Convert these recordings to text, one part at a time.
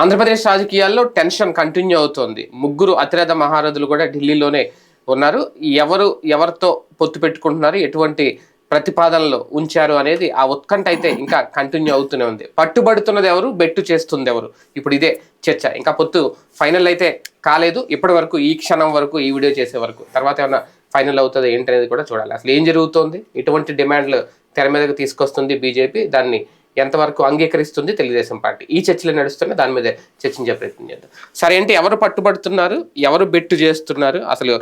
ఆంధ్రప్రదేశ్ రాజకీయాల్లో tension continue అవుతోంది. ముగ్గురు అతిరథ మహారథులు కూడా ఢిల్లీలోనే ఉన్నారు. ఎవరు ఎవరితో పొత్తు పెట్టుకుంటున్నారు ఎటువంటి ప్రతిపాదనలు ఉంచారు అనేది ఆ ఉత్కంఠ అయితే ఇంకా కంటిన్యూ అవుతూనే ఉంది. పట్టుబడుతున్నది ఎవరు బెట్టు చేస్తుంది ఎవరు? ఇప్పుడు ఇదే చర్చ. ఇంకా పొత్తు ఫైనల్ అయితే కాలేదు. ఇప్పటి వరకు ఈ క్షణం వరకు ఈ వీడియో చేసే వరకు. తర్వాత ఏమైనా ఫైనల్ అవుతుంది ఏంటనేది కూడా చూడాలి. అసలు ఏం జరుగుతోంది? ఎటువంటి డిమాండ్లు తెర మీదకి తీసుకొస్తుంది బీజేపీ? దాన్ని ఎంతవరకు అంగీకరిస్తుంది తెలుగుదేశం పార్టీ? ఈ చర్చలు నడుస్తున్న దాని మీద చర్చించే ప్రయత్నం చేద్దాం. సరే ఏంటి ఎవరు పట్టుబడుతున్నారు? ఎవరు బెట్టు చేస్తున్నారు? అసలు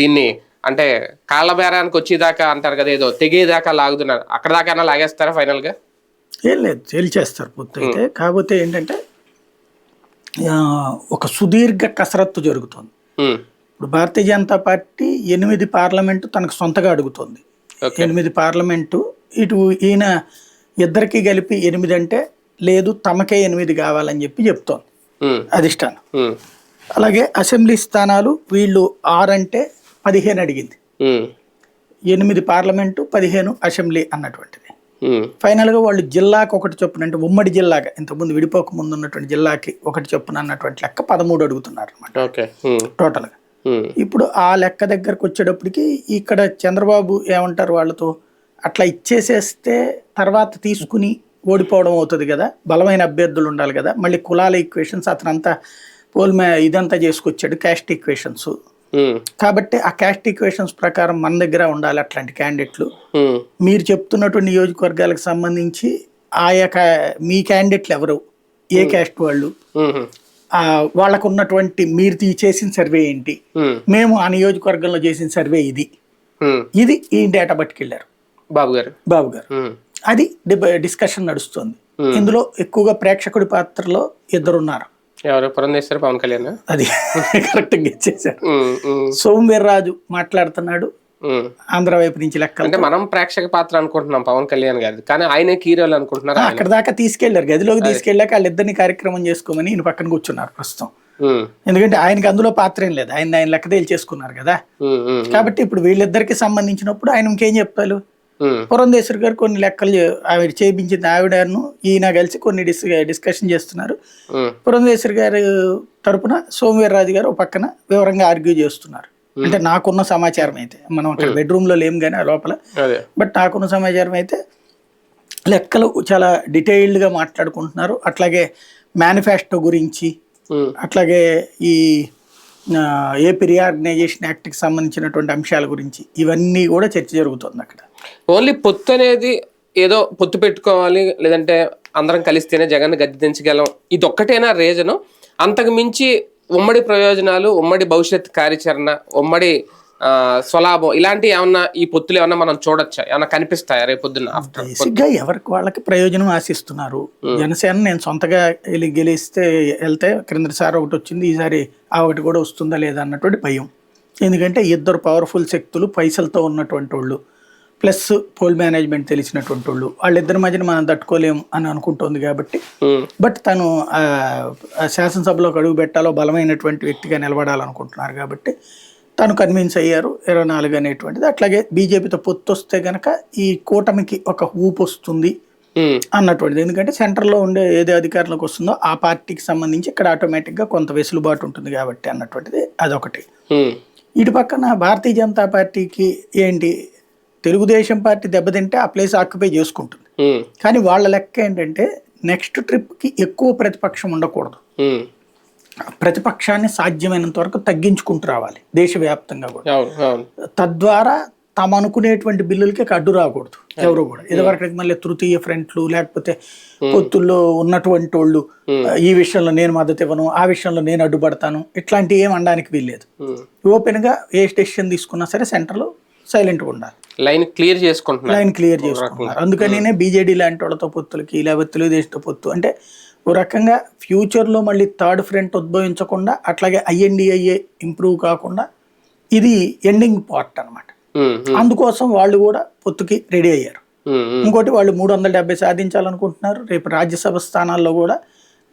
దీన్ని అంటే కాళ్ళ బేరానికి వచ్చేదాకా అంటారు కదా ఏదో తెగేదాకా లాగుతున్నారు. అక్కడ దాకా లాగేస్తారా ఫైనల్గా ఏం లేదు తేల్చేస్తారు పూర్తి అయితే. కాకపోతే ఏంటంటే ఒక సుదీర్ఘ కసరత్తు జరుగుతుంది. ఇప్పుడు భారతీయ జనతా పార్టీ ఎనిమిది పార్లమెంటు తనకు సొంతగా అడుగుతుంది. ఎనిమిది పార్లమెంటు ఇటు ఈయన ఇద్దరికి కలిపి ఎనిమిది అంటే లేదు తమకే ఎనిమిది కావాలని చెప్పి చెప్తోంది. అధిష్టానం. అలాగే అసెంబ్లీ స్థానాలు వీళ్ళు ఆరు అంటే పదిహేను అడిగింది. ఎనిమిది పార్లమెంటు పదిహేను అసెంబ్లీ అన్నటువంటిది. ఫైనల్గా వాళ్ళు జిల్లాకు ఒకటి చొప్పున అంటే ఉమ్మడి జిల్లాగా ఇంతకుముందు విడిపోక ముందు ఉన్నటువంటి జిల్లాకి ఒకటి చొప్పున అన్నటువంటి లెక్క పదమూడు అడుగుతున్నారు అనమాట టోటల్గా. ఇప్పుడు ఆ లెక్క దగ్గరకు వచ్చేటప్పటికి ఇక్కడ చంద్రబాబు ఏమంటారు వాళ్ళతో? అట్లా ఇచ్చేసేస్తే తర్వాత తీసుకుని ఓడిపోవడం అవుతుంది కదా. బలమైన అభ్యర్థులు ఉండాలి కదా. మళ్ళీ కులాల ఈక్వేషన్స్ అతనంతా పోల్ మే ఇదంతా చేసుకొచ్చాడు క్యాస్ట్ ఈక్వేషన్స్ కాబట్టి ఆ క్యాస్ట్ ఈక్వేషన్స్ ప్రకారం మన దగ్గర ఉండాలి అట్లాంటి క్యాండిడేట్లు మీరు చెప్తున్నటువంటి నియోజకవర్గాలకు సంబంధించి ఆయా మీ క్యాండిడేట్లు ఎవరు? ఏ క్యాస్ట్ వాళ్ళు? వాళ్ళకు ఉన్నటువంటి మీరు చేసిన సర్వే ఏంటి? మేము ఆ నియోజకవర్గంలో చేసిన సర్వే ఇది. ఇది ఈ డేటా పట్టుకెళ్ళారు. బాబు గారు. బాబు గారు. అది డిస్కషన్ నడుస్తుంది. ఇందులో ఎక్కువగా ప్రేక్షకుడి పాత్రలో ఇద్దరున్నారు. ఎవరు? పురంధేశ్వరి పవన్ కళ్యాణ్? అది ఇచ్చేసారు ఉమ్, ఉమ్, సోమవీర్రాజు మాట్లాడుతున్నాడు. ఆంధ్ర వైపు నుంచి లెక్కలు అంటే మనం ప్రేక్షక పాత్ర అనుకుంటున్నాం పవన్ కళ్యాణ్ గారి కానీ ఆయనే హీరోలు అనుకుంటున్నారు అక్కడ దాకా తీసుకెళ్ళారు గదిలోకి తీసుకెళ్ళాక వాళ్ళిద్దరిని కార్యక్రమం చేసుకోమని ఈయన పక్కన కూర్చున్నారు ప్రస్తుతం. ఎందుకంటే ఆయనకి అందులో పాత్ర ఏం లేదు. ఆయన ఆయన లెక్క తేల్చేసుకున్నారు కదా. కాబట్టి ఇప్పుడు వీళ్ళిద్దరికి సంబంధించినప్పుడు ఆయన ఇంకేం ఉమ్, పురంధేశ్వరి గారు కొన్ని లెక్కలు ఆవిడ చేయించింది ఆవిడను ఈయన కలిసి కొన్ని డిస్ డిస్కషన్ చేస్తున్నారు. పురంధేశ్వరి గారు తరపున సోమవీర్రాజు గారు ఒక పక్కన వివరంగా ఆర్గ్యూ చేస్తున్నారు. అంటే నాకున్న సమాచారం అయితే మనం అక్కడ బెడ్రూమ్లో లేం కానీ ఆ లోపల. బట్ నాకున్న సమాచారం అయితే లెక్కలు చాలా డీటెయిల్డ్గా మాట్లాడుకుంటున్నారు. అట్లాగే మేనిఫెస్టో గురించి అట్లాగే ఈ ఏపీ రీఆర్గనైజేషన్ యాక్ట్కి సంబంధించినటువంటి అంశాల గురించి ఇవన్నీ కూడా చర్చ జరుగుతుంది అక్కడ. ఓన్లీ పొత్తు అనేది ఏదో పొత్తు పెట్టుకోవాలి లేదంటే అందరం కలిస్తేనే జగన్ గద్దె దించగలం. ఇది ఒక్కటేనా రీజను? అంతకు మించి ఉమ్మడి ప్రయోజనాలు ఉమ్మడి భవిష్యత్ కార్యాచరణ ఉమ్మడి స్వలాభం ఇలాంటి ఏమన్నా ఈ పొత్తులు ఏమన్నా మనం చూడొచ్చా? ఏమన్నా కనిపిస్తాయా రేపు పొద్దున్న ఆఫ్టర్ బేసిక్గా ఎవరికి వాళ్ళకి ప్రయోజనం ఆశిస్తున్నారు. జనసేన నేను సొంతగా వెళ్ళి గెలిస్తే వెళ్తే క్రిందసారి ఒకటి వచ్చింది ఈసారి ఆ ఒకటి కూడా వస్తుందా లేదా అన్నటువంటి భయం. ఎందుకంటే ఇద్దరు పవర్ఫుల్ శక్తులు పైసలతో ఉన్నటువంటి వాళ్ళు. ప్లస్ పోల్ మేనేజ్మెంట్ తెలిసినటువంటి వాళ్ళు వాళ్ళిద్దరి మధ్యన మనం తట్టుకోలేం అని అనుకుంటోంది కాబట్టి. బట్ తను ఆ, ఆ శాసనసభలోకి అడుగు పెట్టాలో బలమైనటువంటి వ్యక్తిగా నిలబడాలనుకుంటున్నారు కాబట్టి తను కన్విన్స్ అయ్యారు ఇరవై నాలుగు అనేటువంటిది. అట్లాగే బీజేపీతో పొత్తు వస్తే గనక ఈ కూటమికి ఒక ఊపు వస్తుంది అన్నటువంటిది. ఎందుకంటే సెంటర్లో ఉండే ఏది అధికారంలోకి వస్తుందో ఆ పార్టీకి సంబంధించి ఇక్కడ ఆటోమేటిక్గా కొంత వెసులుబాటు ఉంటుంది కాబట్టి అన్నటువంటిది అదొకటి. ఇటు పక్కన భారతీయ జనతా పార్టీకి ఏంటి తెలుగుదేశం పార్టీ దెబ్బతింటే ఆ ప్లేస్ ఆక్యుపై చేసుకుంటుంది. కానీ వాళ్ళ లెక్క ఏంటంటే నెక్స్ట్ ట్రిప్కి ఎక్కువ ప్రతిపక్షం ఉండకూడదు. ప్రతిపక్షాన్ని సాధ్యమైనంత వరకు తగ్గించుకుంటూ రావాలి దేశవ్యాప్తంగా కూడా. తద్వారా తాము అనుకునేటువంటి బిల్లులకి అడ్డు రాకూడదు ఎవరు కూడా. ఇదివరకు మళ్ళీ తృతీయ ఫ్రంట్లు లేకపోతే పొత్తుల్లో ఉన్నటువంటి వాళ్ళు ఈ విషయంలో నేను మద్దతు ఇవ్వను ఆ విషయంలో నేను అడ్డుపడతాను ఇట్లాంటివి ఏం అనడానికి వీల్లేదు. ఉమ్. ఓపెన్గా ఏ డెసిషన్ తీసుకున్నా సరే సెంటర్లో సైలెంట్గా ఉండాలి. లైన్ క్లియర్ చేసుకుంటున్నారు. లైన్ క్లియర్ చేసుకుంటున్నారు. అందుకనినే బీజేడీ లాంటి వాళ్ళతో పొత్తులకి లేకపోతే తెలుగుదేశంతో పొత్తు అంటే ఓ రకంగా ఫ్యూచర్లో మళ్ళీ థర్డ్ ఫ్రంట్ ఉద్భవించకుండా అట్లాగే ఐఎన్డిఐఏ ఇంప్రూవ్ కాకుండా ఇది ఎండింగ్ పార్ట్ ఉమ్, అందుకోసం వాళ్ళు కూడా పొత్తుకి రెడీ అయ్యారు. ఇంకోటి వాళ్ళు మూడు వందల డెబ్బై సాధించాలనుకుంటున్నారు. రేపు రాజ్యసభ స్థానాల్లో కూడా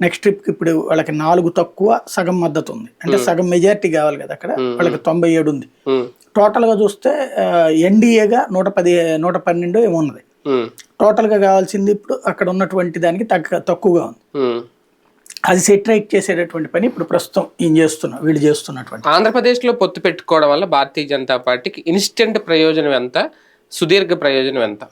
నెక్స్ట్ ట్రిప్కి ఇప్పుడు వాళ్ళకి నాలుగు తక్కువ సగం మద్దతు ఉంది అంటే సగం మెజారిటీ కావాలి కదా అక్కడ. వాళ్ళకి తొంభై ఏడు ఉంది. టోటల్గా చూస్తే ఎన్డీఏగా నూట పది నూట పన్నెండు ఏమో ఉన్నది. టోటల్గా కావాల్సింది ఇప్పుడు అక్కడ ఉన్నటువంటి దానికి తగ్గ తక్కువగా ఉంది. అది సెటరైట్ చేసేటటువంటి పని ఇప్పుడు ప్రస్తుతం ఈయన చేస్తున్నా వీళ్ళు చేస్తున్నటువంటి. ఆంధ్రప్రదేశ్లో పొత్తు పెట్టుకోవడం వల్ల భారతీయ జనతా పార్టీకి ఇన్స్టెంట్ ప్రయోజనం ఎంత సుదీర్ఘ ప్రయోజనం ఎంత?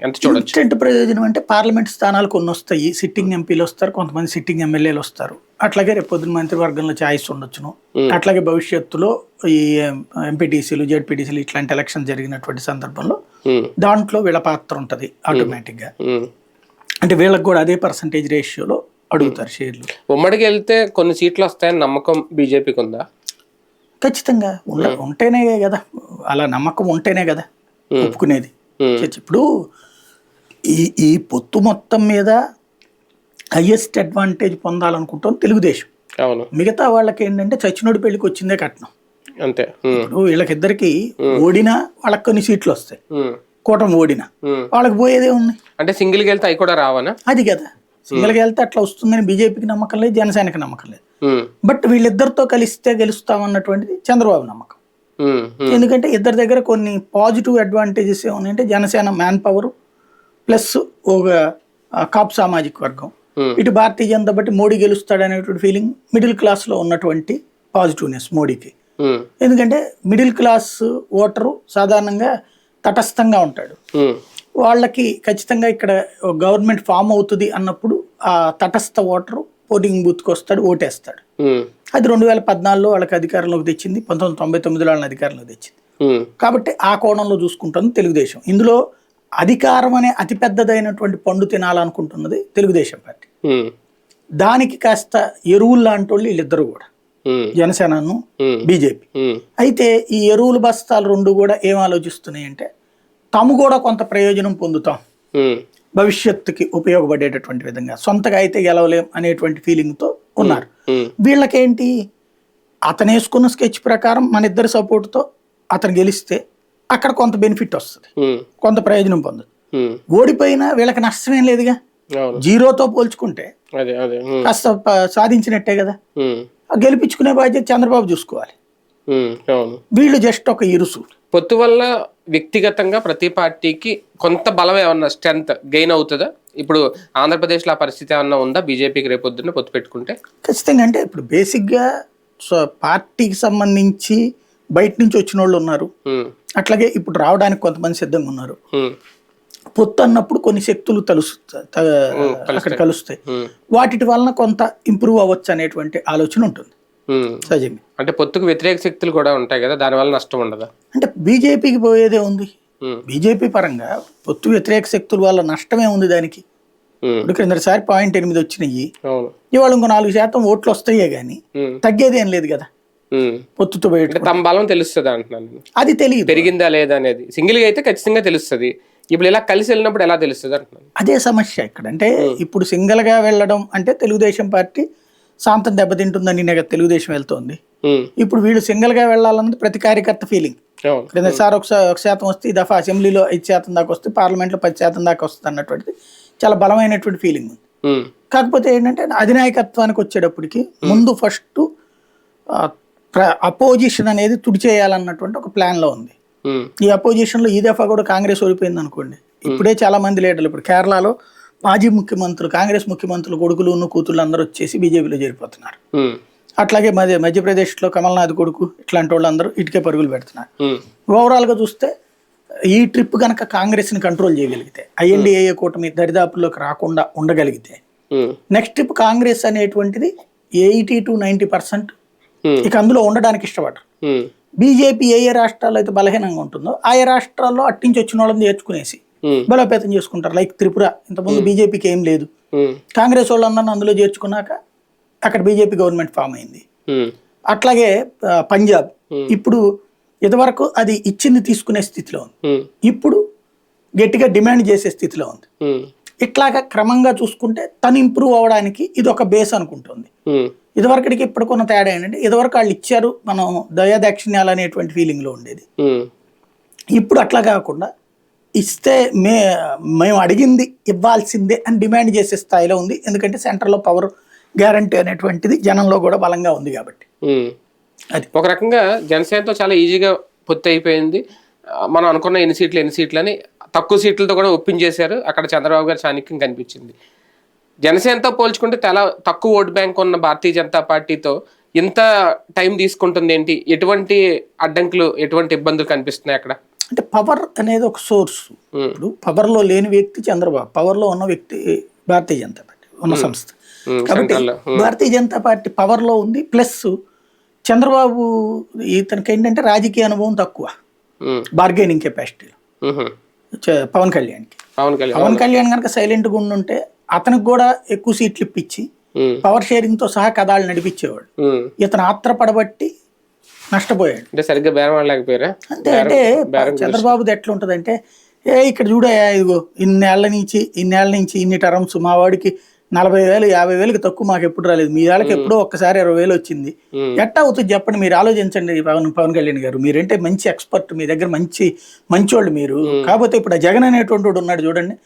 ఎంత చూడొచ్చు? ఇన్స్టెంట్ ప్రయోజనం అంటే పార్లమెంట్ స్థానాలు కొన్ని వస్తాయి. సిట్టింగ్ ఎంపీలు వస్తారు కొంతమంది సిట్టింగ్ ఎమ్మెల్యేలు వస్తారు. అట్లాగే రేపు పొద్దున మంత్రివర్గంలో ఛాయిస్ ఉండొచ్చును. అట్లాగే భవిష్యత్తులో ఈ ఎంపీటీసీలు జెడ్పీటీసీలు ఇట్లాంటి ఎలక్షన్ జరిగినటువంటి సందర్భంలో దాంట్లో వీళ్ళ పాత్ర ఉంటుంది ఆటోమేటిక్గా. అంటే వీళ్ళకి కూడా అదే పర్సంటేజ్ రేషియోలో అడుగుతారు షేర్లు. ఉమ్మడికి వెళ్తే కొన్ని సీట్లు వస్తాయని నమ్మకం బీజేపీకి ఉందా? ఖచ్చితంగా ఉంటేనే కదా అలా నమ్మకం ఉంటేనే కదా ఒప్పుకునేది. ఇప్పుడు ఈ ఈ పొత్తు మొత్తం మీద హయ్యెస్ట్ అడ్వాంటేజ్ పొందాలనుకుంటాం తెలుగుదేశం. అవును. మిగతా వాళ్ళకి ఏంటంటే చచ్చినోడి పెళ్ళికి వచ్చిందే కట్నం. అంతే. ఉమ్, ఇప్పుడు వీళ్ళకిద్దరికి ఓడినా వాళ్ళకి కొన్ని సీట్లు వస్తాయి. కూటమి ఓడినా. వాళ్ళకి పోయేదే ఉంది అంటే సింగిల్కి వెళ్తే అవి కూడా రావనా? అది కదా. సింగిల్గా వెళ్తే అట్లా వస్తుందని బీజేపీకి నమ్మకం లేదు జనసేనకి నమ్మకం లేదు. బట్ వీళ్ళిద్దరితో కలిస్తే గెలుస్తామన్నటువంటిది చంద్రబాబు నమ్మకం. ఎందుకంటే ఇద్దరి దగ్గర కొన్ని పాజిటివ్ అడ్వాంటేజెస్ ఏమున్నాయంటే జనసేన మ్యాన్ పవర్ ప్లస్ ఒక కాపు సామాజిక వర్గం. ఇటు భారతీయ జనతా పార్టీ మోడీ గెలుస్తాడు అనేటువంటి ఫీలింగ్ మిడిల్ క్లాస్లో ఉన్నటువంటి పాజిటివ్నెస్ మోడీకి. ఎందుకంటే మిడిల్ క్లాస్ ఓటరు సాధారణంగా తటస్థంగా ఉంటాడు. వాళ్ళకి ఖచ్చితంగా ఇక్కడ గవర్నమెంట్ ఫామ్ అవుతుంది అన్నప్పుడు ఆ తటస్థ ఓటరు పోలింగ్ బూత్కి వస్తాడు ఓటేస్తాడు. అది రెండు వేల పద్నాలుగులో వాళ్ళకి అధికారంలోకి తెచ్చింది పంతొమ్మిది తొంభై తొమ్మిదిలో వాళ్ళని అధికారంలోకి తెచ్చింది. కాబట్టి ఆ కోణంలో చూసుకుంటుంది తెలుగుదేశం. ఇందులో అధికారం అనే అతిపెద్దదైనటువంటి పండు తినాలనుకుంటున్నది తెలుగుదేశం పార్టీ. దానికి కాస్త ఎరువులు లాంటి వాళ్ళు వీళ్ళిద్దరు కూడా. జనసేనను బీజేపీ. అయితే ఈ ఎరువుల బస్తాలు రెండు కూడా ఏం ఆలోచిస్తున్నాయి అంటే తాము కూడా కొంత ప్రయోజనం పొందుతాం. భవిష్యత్తుకి ఉపయోగపడేటటువంటి విధంగా సొంతగా అయితే గెలవలేం అనేటువంటి ఫీలింగ్తో ఉన్నారు. వీళ్ళకేంటి? అతను వేసుకున్న స్కెచ్ ప్రకారం మన ఇద్దరి సపోర్ట్తో అతను గెలిస్తే అక్కడ కొంత బెనిఫిట్ వస్తుంది. కొంత ప్రయోజనం పొందదు. ఓడిపోయినా వీళ్ళకి నష్టమేం లేదుగా? జీరోతో పోల్చుకుంటే కాస్త సాధించినట్టే కదా? గెలిపించుకునే బాధ్యత చంద్రబాబు చూసుకోవాలి. వీళ్ళు జస్ట్ ఒక ఇరుసు. పొత్తు వల్ల వ్యక్తిగతంగా ప్రతి పార్టీకి కొంత బలం ఏమన్నా స్ట్రెంత్ గెయిన్ అవుతుందా? ఇప్పుడు ఆంధ్రప్రదేశ్లో ఆ పరిస్థితి ఏమన్నా ఉందా? బీజేపీకి రేపొద్దున పొత్తు పెట్టుకుంటే? ఖచ్చితంగా అంటే ఇప్పుడు బేసిక్గా సో పార్టీకి సంబంధించి బయట నుంచి వచ్చిన వాళ్ళు ఉన్నారు. అట్లాగే ఇప్పుడు రావడానికి కొంతమంది సిద్ధంగా ఉన్నారు. పొత్తు అన్నప్పుడు కొన్ని శక్తులు తలుసు అక్కడ కలుస్తాయి. వాటి వలన కొంత ఇంప్రూవ్ అవ్వచ్చు అనేటువంటి ఆలోచన ఉంటుంది. సహజంగా అంటే పొత్తుకు వ్యతిరేక శక్తులు కూడా ఉంటాయి కదా దానివల్ల నష్టం ఉండదా? అంటే బీజేపీకి పోయేదే ఉంది. బీజేపీ పరంగా పొత్తు వ్యతిరేక శక్తుల వల్ల నష్టమే ఉంది దానికి. ఇప్పుడు క్రిందసారి పాయింట్ ఎనిమిది వచ్చినాయి. ఇవాళ ఇంకో నాలుగు శాతం ఓట్లు వస్తాయే ఉమ్, తగ్గేది ఏం లేదు కదా. పొత్తుతో తమ బలం తెలుస్తుంది అంటున్నాను నేను. అది తెలియదు. పెరిగిందా లేదా అనేది. సింగిల్గా అయితే ఖచ్చితంగా తెలుస్తుంది. ఇప్పుడు ఇలా కలిసి వెళ్ళినప్పుడు ఎలా తెలుస్తుంది అంటున్నాను. అదే సమస్య ఇక్కడ. అంటే ఇప్పుడు సింగిల్గా వెళ్ళడం అంటే తెలుగుదేశం పార్టీ శాంతం దెబ్బతింటుందని నేను తెలుగుదేశం వెళ్తోంది. ఇప్పుడు వీళ్ళు సింగిల్గా వెళ్ళాలన్నది ప్రతి కార్యకర్త ఫీలింగ్ అవును. క్రిందసారి ఒక శాతం వస్తే ఈ దఫా అసెంబ్లీలో ఐదు శాతం దాకా వస్తే పార్లమెంట్లో పది శాతం దాకా వస్తుంది అన్నటువంటిది. చాలా బలమైనటువంటి ఫీలింగ్ ఉంది. కాకపోతే ఏంటంటే అధినాయకత్వానికి వచ్చేటప్పటికి ముందు ఫస్ట్ అపోజిషన్ అనేది తుడిచేయాలన్నటువంటి ఒక ప్లాన్లో ఉంది. ఉమ్, ఈ అపోజిషన్లో ఈ దఫా కూడా కాంగ్రెస్ ఓడిపోయింది అనుకోండి ఇప్పుడే చాలా మంది లీడర్లు ఇప్పుడు కేరళలో మాజీ ముఖ్యమంత్రులు కాంగ్రెస్ ముఖ్యమంత్రులు కొడుకులు కూతుళ్ళు అందరూ వచ్చేసి బీజేపీలో చేరిపోతున్నారు. అట్లాగే మధ్య మధ్యప్రదేశ్లో కమల్నాథ్ కొడుకు ఇట్లాంటి వాళ్ళందరూ ఇటుకే పరుగులు పెడుతున్నారు. ఓవరాల్గా చూస్తే ఈ ట్రిప్ కనుక కాంగ్రెస్ని కంట్రోల్ చేయగలిగితే ఐఎన్డిఏ కూటమి దరిదాపుల్లోకి రాకుండా ఉండగలిగితే నెక్స్ట్ ట్రిప్ కాంగ్రెస్ అనేటువంటిది ఎయిటీ టు నైంటీ పర్సెంట్ ఇక అందులో ఉండడానికి ఇష్టపడరు. బీజేపీ ఏ ఏ రాష్ట్రాల్లో అయితే బలహీనంగా ఉంటుందో ఆయా రాష్ట్రాల్లో అట్టించి వచ్చిన వాళ్ళని నేర్చుకునేసి బలోపేతం చేసుకుంటారు. లైక్ త్రిపుర ఇంతకుముందు బీజేపీకి ఏం లేదు. ఉమ్, కాంగ్రెస్ వాళ్ళందరిని అందులో చేర్చుకున్నాక అక్కడ బీజేపీ గవర్నమెంట్ ఫామ్ అయింది. అట్లాగే పంజాబ్. Hmm. ఇప్పుడు ఇదివరకు అది ఇచ్చింది తీసుకునే స్థితిలో ఉంది. ఇప్పుడు గట్టిగా డిమాండ్ చేసే స్థితిలో ఉంది. ఇట్లాగా క్రమంగా చూసుకుంటే తను ఇంప్రూవ్ అవ్వడానికి ఇది ఒక బేస్ అనుకుంటుంది. ఇదివరకటికి ఇప్పుడు కొన్న తేడా ఏంటంటే ఇదివరకు వాళ్ళు ఇచ్చారు మనం దయాదాక్షిణ్యాలు అనేటువంటి ఫీలింగ్లో ఉండేది. ఉమ్, ఇప్పుడు అట్లా కాకుండా ఇస్తే మే మేము అడిగింది ఇవ్వాల్సిందే అని డిమాండ్ చేసే స్థాయిలో ఉంది. ఎందుకంటే సెంటర్లో పవర్ గ్యారంటీ అనేటువంటిది జనంలో కూడా బలంగా ఉంది కాబట్టి. అది. ఒక రకంగా జనసేనతో చాలా ఈజీగా పొత్తు అయిపోయింది. మనం అనుకున్న ఎన్ని సీట్లు ఎన్ని సీట్లు అని తక్కువ సీట్లతో కూడా ఒప్పించేశారు. అక్కడ చంద్రబాబు గారి చాణక్యం కనిపించింది. జనసేనతో పోల్చుకుంటే చాలా తక్కువ ఓటు బ్యాంక్ ఉన్న భారతీయ జనతా పార్టీతో ఇంత టైం తీసుకుంటుంది ఏంటి ఎటువంటి అడ్డంకులు ఎటువంటి ఇబ్బందులు కనిపిస్తున్నాయి అక్కడ? అంటే పవర్ అనేది ఒక సోర్స్ ఉమ్, ఇప్పుడు పవర్లో లేని వ్యక్తి చంద్రబాబు పవర్లో ఉన్న వ్యక్తి భారతీయ జనతా పార్టీ ఉన్న సంస్థ. ఉమ్, కాబట్టి. భారతీయ జనతా పార్టీ పవర్లో ఉంది ప్లస్ చంద్రబాబు ఇతనికి ఏంటంటే రాజకీయ అనుభవం తక్కువ. బార్గెనింగ్ కెపాసిటీలో పవన్ కళ్యాణ్కి. పవన్ కళ్యాణ్ పవన్ కళ్యాణ్ కనుక సైలెంట్గా ఉండుంటే అతనికి కూడా ఎక్కువ సీట్లు ఇప్పించి పవర్ షేరింగ్తో సహా కథాలు నడిపించేవాడు. ఇతను ఆత్రపడబట్టి నష్టపోయాడు. అంటే సరిగ్గా బేరం ఆడలేకపోయారా? అంతే అంటే చంద్రబాబుది ఎట్లా ఉంటుందంటే ఏ ఇక్కడ చూడయా ఇదిగో ఇన్నేళ్ళ నుంచి ఇన్నేళ్ళ నుంచి ఇన్ని టర్మ్స్ మా వాడికి నలభై వేలు యాభై వేలకు తక్కువ మాకు ఎప్పుడు రాలేదు. మీ వాళ్ళకి ఎప్పుడో ఒక్కసారి ఇరవై వేలు వచ్చింది ఎట్టా అవుతుంది చెప్పండి మీరు ఆలోచించండి పవన్ పవన్ కళ్యాణ్ గారు. మీరంటే మంచి ఎక్స్పర్ట్ మీ దగ్గర మంచి మంచోళ్ళు మీరు. కాకపోతే ఇప్పుడు ఆ జగన్ అనేటువంటి వాడు ఉన్నాడు చూడండి.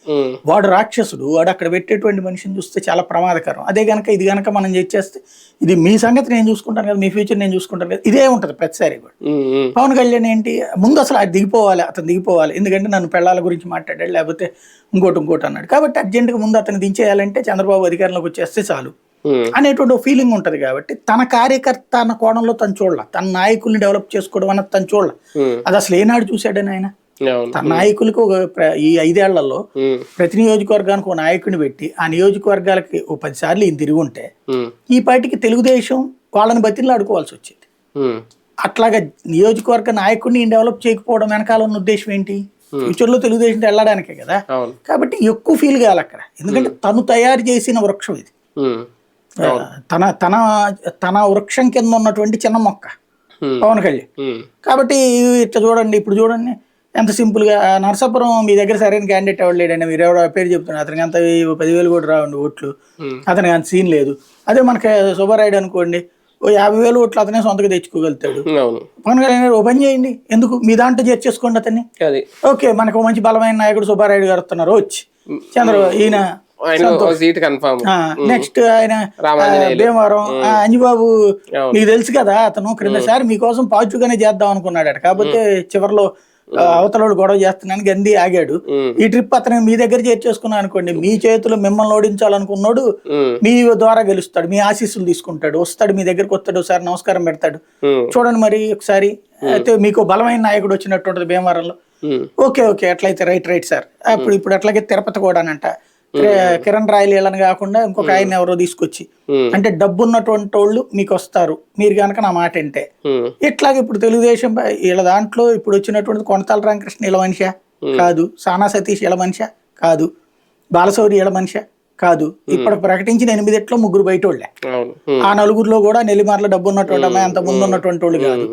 వాడు రాక్షసుడు వాడు అక్కడ పెట్టేటువంటి మనిషిని చూస్తే చాలా ప్రమాదకరం. అదే గనక ఇది గనక మనం చేస్తే ఇది మీ సంగతి నేను చూసుకుంటాను కదా మీ ఫ్యూచర్ నేను చూసుకుంటాను కదా ఇదే ఉంటుంది ప్రతిసారి కూడా. పవన్ కళ్యాణ్ ఏంటి? ముందు అసలు అది దిగిపోవాలి అతను దిగిపోవాలి. ఎందుకంటే నన్ను పెళ్ళాల గురించి మాట్లాడాడు లేకపోతే ఇంకోటి ఇంకోటి అన్నాడు. కాబట్టి అర్జెంటుగా ముందు అతను దించేయాలంటే చంద్రబాబు అధికారంలోకి వచ్చేస్తే చాలు. అనేటువంటి ఫీలింగ్ ఉంటుంది కాబట్టి తన కార్యకర్త అన్న కోణంలో తను చూడాల. తన నాయకుల్ని డెవలప్ చేసుకోవడం అన్నది తను చూడాల. అది అసలు ఏనాడు చూశాడని ఆయన? తన నాయకులకు ఒక ఈ ఐదేళ్ళలో ప్రతి నియోజకవర్గానికి ఒక నాయకుడిని పెట్టి ఆ నియోజకవర్గాలకి ఓ పది సార్లు ఈయన తిరిగి ఉంటే ఈ పార్టీకి తెలుగుదేశం వాళ్ళని బతిలో ఆడుకోవాల్సి వచ్చింది. అట్లాగా నియోజకవర్గ నాయకుడిని డెవలప్ చేయకపోవడం వెనకాల ఉన్న ఉద్దేశం ఏంటి? ఫ్యూచర్లో తెలుగుదేశం వెళ్ళడానికే కదా. కాబట్టి ఎక్కువ ఫీల్ కావాలి అక్కడ. ఎందుకంటే తను తయారు చేసిన వృక్షం ఇది. ఆ, తన తన తన వృక్షం కింద ఉన్నటువంటి చిన్న మొక్క. పవన్ కళ్యాణ్. కాబట్టి ఇట్లా చూడండి ఇప్పుడు చూడండి ఎంత సింపుల్గా నరసాపురం మీ దగ్గర సరైన క్యాండిడేట్ ఎవరు లేడండి మీరు ఎవరో పేరు చెప్తున్నారు అతనికి అంత పదివేలు కూడా రావండి ఓట్లు. అతనికి అంత సీన్ లేదు. అదే మనకి సుబ్బారాయుడు అనుకోండి ఓ యాభై వేలు ఓట్లు అతనే సొంతగా తెచ్చుకోగలుగుతాడు. పవన్ కళ్యాణ్ గారు ఓ పని చేయండి. ఎందుకు? మీ దాంట్లో చేర్చేసుకోండి అతన్ని. ఓకే మనకు మంచి బలమైన నాయకుడు సుబ్బారాయుడు గారు వస్తున్నారు. వచ్చి. చంద్రబాబు ఈయన సీట్ నెక్స్ట్ ఆయన భీమవరం అంజిబాబు. మీకు తెలుసు కదా అతను క్రిందసారి మీకోసం పాజిటివ్గానే చేద్దాం అనుకున్నాడు కాకపోతే చివరిలో ఆ, అవతలోడు గొడవ చేస్తున్నాను గంది ఆగాడు. ఈ ట్రిప్ అతను మీ దగ్గర చేర్చేసుకున్నాను అనుకోండి మీ చేతిలో మిమ్మల్ని ఓడించాలనుకున్నాడు మీ ద్వారా గెలుస్తాడు మీ ఆశీస్సులు తీసుకుంటాడు వస్తాడు మీ దగ్గరకు వస్తాడు ఒకసారి నమస్కారం పెడతాడు. చూడండి మరి ఒకసారి. అయితే మీకు బలమైన నాయకుడు వచ్చినట్టు ఉంటుంది భీమవరంలో. ఓకే ఓకే అట్లయితే రైట్ రైట్ సార్. అప్పుడు ఇప్పుడు అట్లాగే తిరుపతి కూడానంట. కి- కిరణ్ రాయలు వీళ్ళని కాకుండా ఇంకొక ఆయన ఎవరో తీసుకొచ్చి. అంటే డబ్బు ఉన్నటువంటి వాళ్ళు మీకు వస్తారు మీరు కనుక నా మాట ఉమ్, ఇట్లాగే ఇప్పుడు తెలుగుదేశం వీళ్ళ దాంట్లో ఇప్పుడు వచ్చినటువంటి కొనతాల రామకృష్ణ ఇలా మనిషా? కాదు. సానా సతీష్ ఇలా మనిషా? కాదు. బాలశౌరి ఇలా మనిషా? కాదు. ఇప్పుడు ప్రకటించిన ఎనిమిదిట్లో ముగ్గురు బయట వాళ్ళే ఆ నలుగురులో కూడా నెల్లిమార్ల డబ్బు ఉన్నటువంటి అమ్మాయి అంత ముందు ఉన్నటువంటి వాళ్ళు కాదు.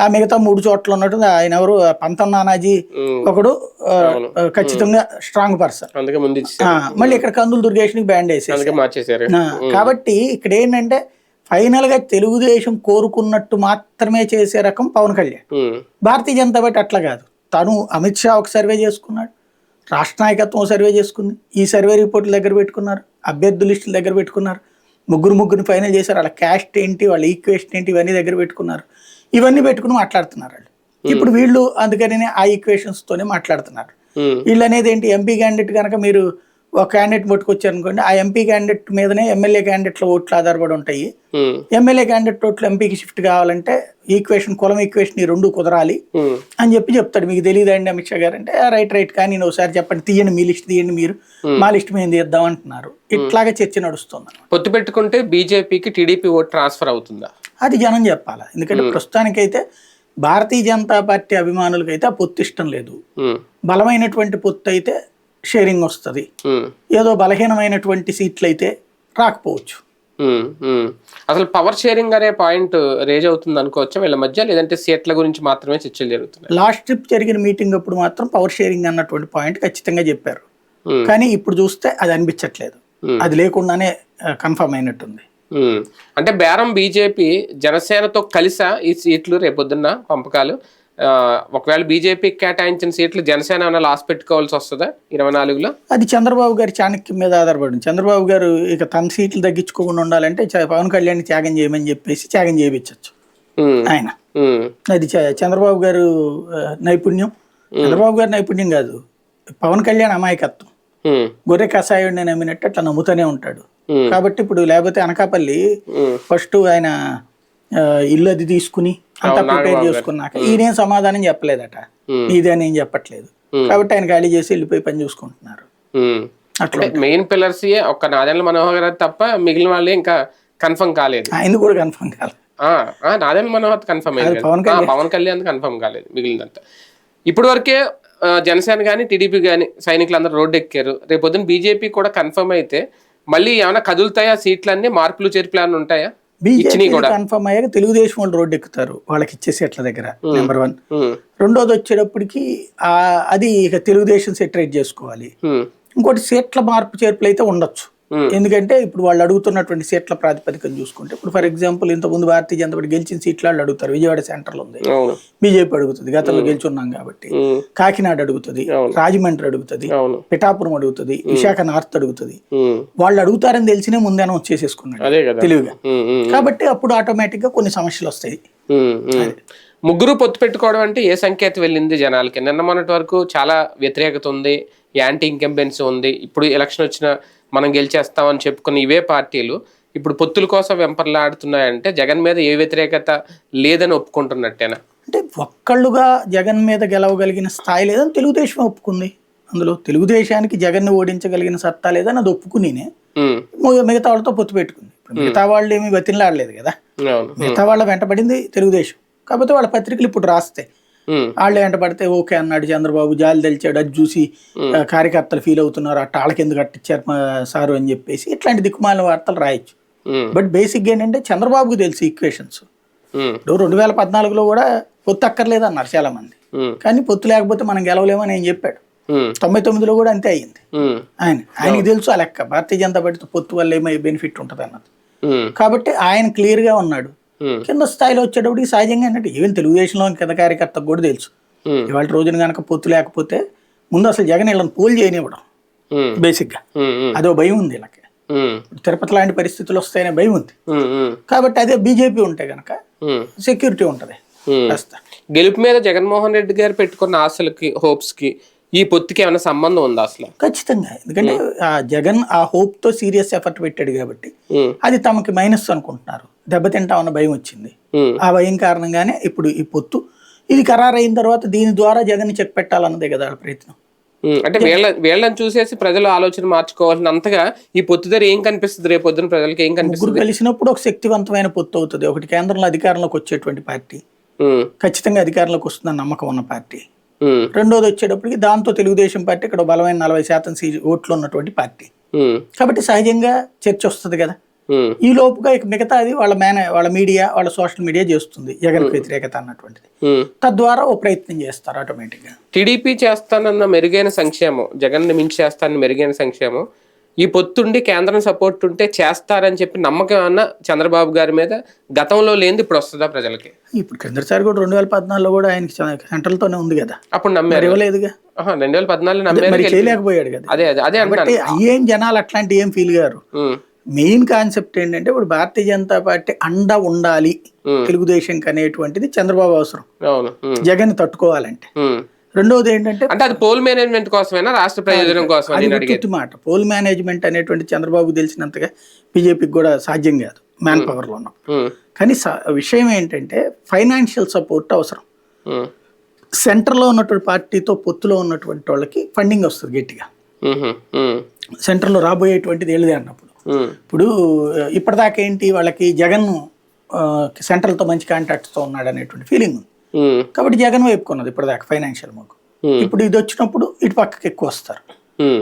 ఆ మిగతా మూడు చోట్ల ఉన్నట్టు ఆయన ఎవరు? పంతం నానాజీ ఒకడు ఖచ్చితంగా స్ట్రాంగ్ పర్సన్. మళ్ళీ ఇక్కడ కందులు దుర్గేష్ని బ్యాండ్ వేసేసి అందుకే మార్చేశారు. ఆ, కాబట్టి ఇక్కడ ఏంటంటే ఫైనల్గా తెలుగుదేశం కోరుకున్నట్టు మాత్రమే చేసే రకం పవన్ కళ్యాణ్. భారతీయ జనతా పార్టీ అట్లా కాదు. తను అమిత్ షా ఒక సర్వే చేసుకున్నాడు. రాష్ట్ర నాయకత్వం సర్వే చేసుకుంది. ఈ సర్వే రిపోర్టుల దగ్గర పెట్టుకున్నారు. అభ్యర్థుల లిస్టుల దగ్గర పెట్టుకున్నారు. ముగ్గురు ముగ్గురిని ఫైనల్ చేశారు. వాళ్ళ క్యాస్ట్ ఏంటి వాళ్ళ ఈక్వేషన్ ఏంటి ఇవన్నీ దగ్గర పెట్టుకున్నారు. ఇవన్నీ పెట్టుకుని మాట్లాడుతున్నారు వాళ్ళు. ఇప్పుడు వీళ్ళు అందుకని ఆ ఈక్వేషన్స్ తోనే మాట్లాడుతున్నారు. వీళ్ళు అనేది ఏంటి? ఎంపీ క్యాండిడేట్ కనుక మీరు ఒక క్యాండిడేట్ పట్టుకొచ్చారు అనుకోండి ఆ ఎంపీ క్యాండిడేట్ మీదనే ఎమ్మెల్యే క్యాండిడేట్ల ఓట్లు ఆధారపడి ఉంటాయి. ఎమ్మెల్యే క్యాండిడేట్ ఓట్లు ఎంపీకి షిఫ్ట్ కావాలంటే ఈక్వేషన్ కులం ఈక్వేషన్ ఈ రెండు కుదరాలి అని చెప్పి చెప్తాడు. మీకు తెలియదండి అమిత్ షా గారు అంటే రైట్ రైట్ కానీ నేను ఒకసారి చెప్పండి తీయండి మీ లిస్ట్ తీయండి మీరు. మా లిస్ట్ మేము తీద్దాం అంటున్నారు. ఇట్లాగే చర్చ నడుస్తుంది. పొత్తు పెట్టుకుంటే బీజేపీకి టీడీపీ ఓట్ ట్రాన్స్ఫర్ అవుతుందా? అది జనం చెప్పాలి. ఎందుకంటే ప్రస్తుతానికైతే భారతీయ జనతా పార్టీ అభిమానులకైతే ఆ పొత్తు ఇష్టం లేదు. బలమైనటువంటి పొత్తు అయితే షేరింగ్ వస్తుంది. ఏదో బలహీనమైనటువంటి సీట్లు అయితే రాకపోవచ్చు. అసలు పవర్ షేరింగ్ అనే పాయింట్ రేజ్ అవుతుంది అనుకోవచ్చా వీళ్ళ మధ్య? లేదంటే సీట్ల గురించి మాత్రమే చర్చలు జరుగుతున్నాయి? లాస్ట్ ట్రిప్ జరిగిన మీటింగ్ అప్పుడు మాత్రం పవర్ షేరింగ్ అన్నటువంటి పాయింట్ ఖచ్చితంగా చెప్పారు. కానీ ఇప్పుడు చూస్తే అది అనిపించట్లేదు. అది లేకుండానే కన్ఫర్మ్ అయినట్టుంది. అంటే బేరం బీజేపీ జనసేనతో కలిసా ఈ సీట్లు రేపొద్దున్న పంపకాలు? ఒకవేళ బీజేపీ కేటాయించిన సీట్లు జనసేన ఏమైనా లాస్ పెట్టుకోవాల్సి వస్తుందా ఇరవై నాలుగులో? అది చంద్రబాబు గారి చాణక్యం మీద ఆధారపడింది చంద్రబాబు గారు ఇక తన సీట్లు తగ్గించుకోకుండా ఉండాలంటే పవన్ కళ్యాణ్ త్యాగం చేయమని చెప్పేసి త్యాగం చేయించవచ్చు ఆయన. అది చంద్రబాబు గారు నైపుణ్యం. చంద్రబాబు గారి నైపుణ్యం కాదు. పవన్ కళ్యాణ్ అమాయకత్వం. గొర్రె కషాయుడిని నమ్మినట్టు అట్లా నమ్ముతూనే ఉంటాడు. కాబట్టి ఇప్పుడు లేకపోతే అనకాపల్లి ఫస్ట్ ఆయన ఇల్లు అది తీసుకుని అంతా ప్రిపేర్. చేసుకున్నాక ఈయనేం సమాధానం చెప్పలేదట. అని ఏం చెప్పట్లేదు. కాబట్టి ఆయన ఖాళీ చేసి వెళ్ళిపోయి పని చూసుకుంటున్నారు. అట్లా అంటే మెయిన్ పిల్లర్స్ ఒక్క నాదెండ్ల మనోహర్ గారు తప్ప మిగిలిన వాళ్ళు ఇంకా కన్ఫర్మ్ కాలేదు. ఆయన కూడా కన్ఫర్మ్ ఆ, నాదెండ్ల మనోహర్ కన్ఫర్మ్ అయింది పవన్ కళ్యాణ్. కన్ఫర్మ్ కాలేదు మిగిలినంత. ఇప్పటి వరకే జనసేన కానీ టీడీపీ కానీ సైనికులు అందరూ రోడ్డు ఎక్కారు. రేపు పొద్దున్న బీజేపీ కూడా కన్ఫర్మ్ అయితే మళ్ళీ ఏమైనా కదులుతాయా సీట్లన్నీ? మార్పులు చేర్పులు ఉంటాయా? బీజేపీ కన్ఫర్మ్ అయ్యాక తెలుగుదేశం వాళ్ళు రోడ్డు ఎక్కుతారు వాళ్ళకి ఇచ్చే సీట్ల దగ్గర నెంబర్ వన్. రెండోది వచ్చేటప్పటికి అది ఇక తెలుగుదేశం సెటరేట్ చేసుకోవాలి. ఇంకోటి సీట్ల మార్పు చేర్పులు అయితే ఉండొచ్చు. ఎందుకంటే ఇప్పుడు వాళ్ళు అడుగుతున్నటువంటి సీట్ల ప్రాతిపదికన చూసుకుంటే ఇప్పుడు ఫర్ ఎగ్జాంపుల్ ఇంతకుముందు భారతీయ జనతా పార్టీ గెలిచిన సీట్లు వాళ్ళు అడుగుతారు. విజయవాడ సెంటర్లో ఉంది. బీజేపీ అడుగుతుంది. గతంలో గెలుచున్నాం కాబట్టి. ఉమ్, కాకినాడ అడుగుతుంది. రాజమండ్రి అడుగుతుంది. పిఠాపురం అడుగుతుంది. విశాఖ నార్త్ అడుగుతుంది. వాళ్ళు అడుగుతారని తెలిసినే ముందే అనౌన్స్ చేసేసుకున్నాడు తెలివిగా. కాబట్టి అప్పుడు ఆటోమేటిక్గా కొన్ని సమస్యలు వస్తాయి. ముగ్గురు పొత్తు పెట్టుకోవడం అంటే ఏ సంకేతం వెళ్ళింది జనాలకి? నిన్న మొన్నటి వరకు చాలా వ్యతిరేకత ఉంది. యాంటీ ఇంకంబెన్సీ ఉంది. ఇప్పుడు ఎలక్షన్ వచ్చిన మనం గెలిచేస్తామని చెప్పుకున్న ఇవే పార్టీలు ఇప్పుడు పొత్తుల కోసం వెంపర్లాడుతున్నాయంటే జగన్ మీద ఏ వ్యతిరేకత లేదని ఒప్పుకుంటున్నట్టేనా? అంటే ఒక్కళ్ళుగా జగన్ మీద గెలవగలిగిన స్థాయి లేదని తెలుగుదేశం ఒప్పుకుంది. అందులో తెలుగుదేశానికి జగన్ని ఓడించగలిగిన సత్తా లేదని అది ఒప్పుకునినే మిగతా వాళ్ళతో పొత్తు పెట్టుకుంది. మిగతా వాళ్ళు ఏమి బతిలాడలేదు కదా. మిగతా వాళ్ళ వెంటబడింది తెలుగుదేశం. కాకపోతే వాళ్ళ పత్రికలు ఇప్పుడు రాస్తాయి వాళ్ళు వెంటబడితే ఓకే అన్నాడు చంద్రబాబు జాలి తెలిచాడు అది చూసి ఆ, కార్యకర్తలు ఫీల్ అవుతున్నారు అట్ట వాళ్ళకి ఎందుకు కట్టించారు మా సారు? అని చెప్పేసి ఇట్లాంటి దిక్కుమాలిన వార్తలు రాయొచ్చు. బట్ బేసిక్గా ఏంటంటే చంద్రబాబుకు తెలుసు ఈక్వేషన్స్ ఇప్పుడు రెండు వేల పద్నాలుగులో కూడా పొత్తు అక్కర్లేదు అన్నారు చాలా మంది కానీ పొత్తు లేకపోతే మనం గెలవలేమని ఆయన చెప్పాడు. తొంభై తొమ్మిదిలో కూడా అంతే అయ్యింది ఆయన ఆయనకి తెలుసు ఆ లెక్క. భారతీయ జనతా పార్టీతో పొత్తు వల్ల ఏమో బెనిఫిట్ ఉంటుంది అన్నది కాబట్టి ఆయన క్లియర్గా ఉన్నాడు. కింద స్థాయిలో వచ్చేటప్పటికి సహజంగా ఏంటంటే ఈవెన్ తెలుగుదేశంలో కింద కార్యకర్తకు కూడా తెలుసు. ఉమ్, ఇవాళ రోజున కనుక పొత్తు లేకపోతే ముందు అసలు జగన్ వీళ్ళని పోల్ చేయనివ్వడం బేసిక్గా ఉమ్, అదో భయం ఉంది వీళ్ళకి తిరుపతి లాంటి పరిస్థితులు వస్తాయనే భయం ఉంది. కాబట్టి అదే బీజేపీ ఉంటే కనుక ఉమ్, సెక్యూరిటీ ఉంటుంది. గెలుపు మీద జగన్మోహన్ రెడ్డి గారు పెట్టుకున్న ఆశలకి హోప్స్కి ఈ పొత్తుకి ఏమైనా సంబంధం ఉందా అసలు? ఖచ్చితంగా. ఎందుకంటే ఆ జగన్ ఆ hope తో సీరియస్ ఎఫర్ట్ పెట్టాడు కాబట్టి అది తమకి మైనస్ అనుకుంటున్నారు. దెబ్బతింటామన్న భయం వచ్చింది. ఆ భయం కారణంగానే ఇప్పుడు ఈ పొత్తు ఇది ఖరారైన తర్వాత దీని ద్వారా జగన్ చెక్ పెట్టాలన్నదే కదా ప్రయత్నం. అంటే వీళ్ళ వీళ్ళని చూసేసి ప్రజలు ఆలోచన మార్చుకోవాల్సినంతగా ఈ పొత్తు దగ్గర ఏం కనిపిస్తుంది రేపు పొద్దున ప్రజలకి ఏం కనిపిస్తుంది? కలిసినప్పుడు ఒక శక్తివంతమైన పొత్తు అవుతుంది. ఒకటి కేంద్రంలో అధికారంలోకి వచ్చేటువంటి పార్టీ. ఖచ్చితంగా అధికారంలోకి వస్తుందని నమ్మకం ఉన్న పార్టీ. రెండోది వచ్చేటప్పటికి దాంతో తెలుగుదేశం పార్టీ ఇక్కడ బలమైన నలభై శాతం సీ ఓట్లు ఉన్నటువంటి పార్టీ. కాబట్టి సహజంగా చర్చ వస్తుంది కదా. ఈ లోపుగా ఇక మిగతాది వాళ్ళ మేన వాళ్ళ మీడియా వాళ్ళ సోషల్ మీడియా చేస్తుంది జగన్కి వ్యతిరేకత అన్నటువంటిది. తద్వారా ఓ ప్రయత్నం చేస్తారు ఆటోమేటిక్గా. టీడీపీ చేస్తానన్న మెరుగైన సంక్షేమం జగన్ మించి చేస్తానన్న మెరుగైన సంక్షేమం ఈ పొత్తుండి కేంద్రం సపోర్ట్ ఉంటే చేస్తారని చెప్పి నమ్మకం అన్న చంద్రబాబు గారి మీద గతంలో లేనిది ఇప్పుడు వస్తుందా ప్రజలకి? ఇప్పుడు కిందసారి కూడా రెండు వేల పద్నాలుగులో కూడా ఆయనకి సెంట్రల్తోనే ఉంది కదా. అప్పుడు మరి నమ్మారు ఇవ్వలేదుగా రెండు వేల పద్నాలుగు నమ్మారు చేయలేకపోయాడు కదా. అదే అదే అదే ఏం జనాలు అట్లాంటి ఏం ఫీల్ గారు? మెయిన్ కాన్సెప్ట్ ఏంటంటే ఇప్పుడు భారతీయ జనతా పార్టీ అండ ఉండాలి తెలుగుదేశం అనేటువంటిది చంద్రబాబు అవసరం. జగన్ తట్టుకోవాలంటే. రెండోది ఏంటంటే అంటే అది పోల్ మేనేజ్మెంట్ కోసమేనా? రాష్ట్ర ప్రయోజనం కోసం మాట. పోల్ మేనేజ్మెంట్ అనేటువంటి చంద్రబాబు తెలిసినంతగా బీజేపీకి కూడా సాధ్యం కాదు మ్యాన్ పవర్లో ఉన్నాం కానీ విషయం ఏంటంటే ఫైనాన్షియల్ సపోర్ట్ అవసరం. సెంటర్లో ఉన్నటువంటి పార్టీతో పొత్తులో ఉన్నటువంటి వాళ్ళకి ఫండింగ్ వస్తుంది గట్టిగా. సెంటర్లో రాబోయేటువంటిది ఏళ్ళదే అన్నప్పుడు. ఇప్పుడు ఇప్పటిదాకా ఏంటి వాళ్ళకి జగన్ సెంట్రల్తో మంచి కాంటాక్ట్స్తో ఉన్నాడు అనేటువంటి ఫీలింగ్ ఉంది. కాబట్టి జగన్ వైపుకున్నది ఇప్పటిదాకా ఫైనాన్షియల్ మొగ్గు Hmm. ఇప్పుడు ఇది వచ్చినప్పుడు ఇటు పక్కకి ఎక్కువ వస్తారు.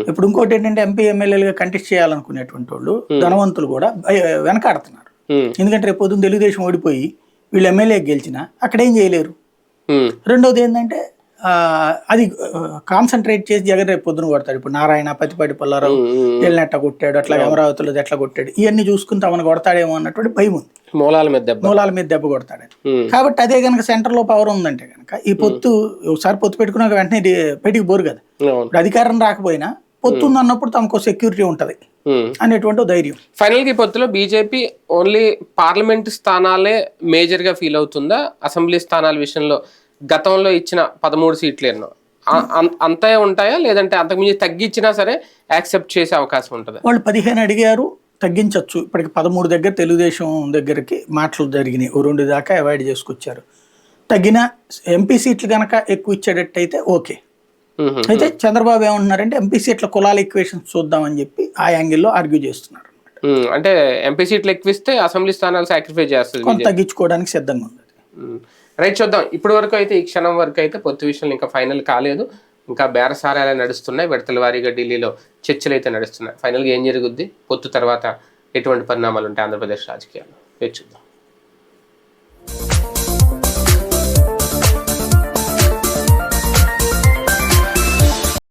ఇప్పుడు ఇంకోటి ఏంటంటే ఎంపీ ఎమ్మెల్యేలుగా కంటెస్ట్ చేయాలనుకునేటువంటి వాళ్ళు ధనవంతులు కూడా వెనకాడుతున్నారు. ఎందుకంటే రేపు పొద్దున్న తెలుగుదేశం ఓడిపోయి వీళ్ళు ఎమ్మెల్యేకి గెలిచినా అక్కడ ఏం చేయలేరు. రెండోది ఏంటంటే అది కాన్సన్ట్రేట్ చేసి జగన్ రేపు పొద్దున కొడతాడు. ఇప్పుడు నారాయణ పతిపాటి పుల్లారావు. వీళ్ళని ఎట్లా కొట్టాడు అట్లా అమరావతిలో ఎట్లా కొట్టాడు ఇవన్నీ చూసుకుని తమను కొడతాడేమో అన్నటువంటి భయం ఉంది. మూలాల మీద దెబ్బ. మూలాల మీద దెబ్బ కొడతాడని ఉమ్, కాబట్టి అదే కనుక సెంటర్లో పవర్ ఉందంటే కనుక ఈ పొత్తు ఒకసారి పొత్తు పెట్టుకున్నాక వెంటనే ఇది బయటికి పోరు కదా. ఇప్పుడు అధికారం రాకపోయినా పొత్తు ఉంది అన్నప్పుడు తమకు సెక్యూరిటీ ఉంటుంది. అనేటువంటి ధైర్యం. ఫైనల్గా పొత్తులో బీజేపీ ఓన్లీ పార్లమెంట్ స్థానాలే మేజర్గా ఫీల్ అవుతుందా? అసెంబ్లీ స్థానాల విషయంలో గతంలో ఇచ్చిన పదమూడు సీట్లు ఎన్నో అంతే ఉంటాయా? లేదంటే అంతకుమించి తగ్గించినా సరే యాక్సెప్ట్ చేసే అవకాశం ఉంటుందా? వాళ్ళు పదిహేను అడిగారు తగ్గించవచ్చు ఇప్పటికి పదమూడు దగ్గర తెలుగుదేశం దగ్గరికి మాటలు జరిగినాయి. ఓ రెండు దాకా అవాయిడ్ చేసుకొచ్చారు. తగ్గిన ఎంపీ సీట్లు కనుక ఎక్కువ ఇచ్చేటట్టయితే ఓకే. అయితే చంద్రబాబు ఏమంటున్నారంటే ఎంపీ సీట్ల కులాల ఈక్వేషన్స్ చూద్దామని చెప్పి ఆ యాంగిల్లో ఆర్గ్యూ చేస్తున్నారు. అంటే ఎంపీ సీట్లు ఎక్కువిస్తే అసెంబ్లీ స్థానాలు సాక్రిఫైస్ చేస్తుంది కొంత తగ్గించుకోవడానికి సిద్ధంగా ఉంది. రైట్ చూద్దాం. ఇప్పటి వరకు అయితే ఈ క్షణం వరకు అయితే పొత్తు విషయంలో ఇంకా ఫైనల్ కాలేదు. ఇంకా బేరసారాలు నడుస్తున్నాయి. విడతల వారీగా ఢిల్లీలో చర్చలు అయితే నడుస్తున్నాయి. ఫైనల్గా ఏం జరుగుద్ది? పొత్తు తర్వాత ఎటువంటి పరిణామాలు ఉంటాయి? ఆంధ్రప్రదేశ్ రాజకీయాల్లో. వేచి చూద్దాం.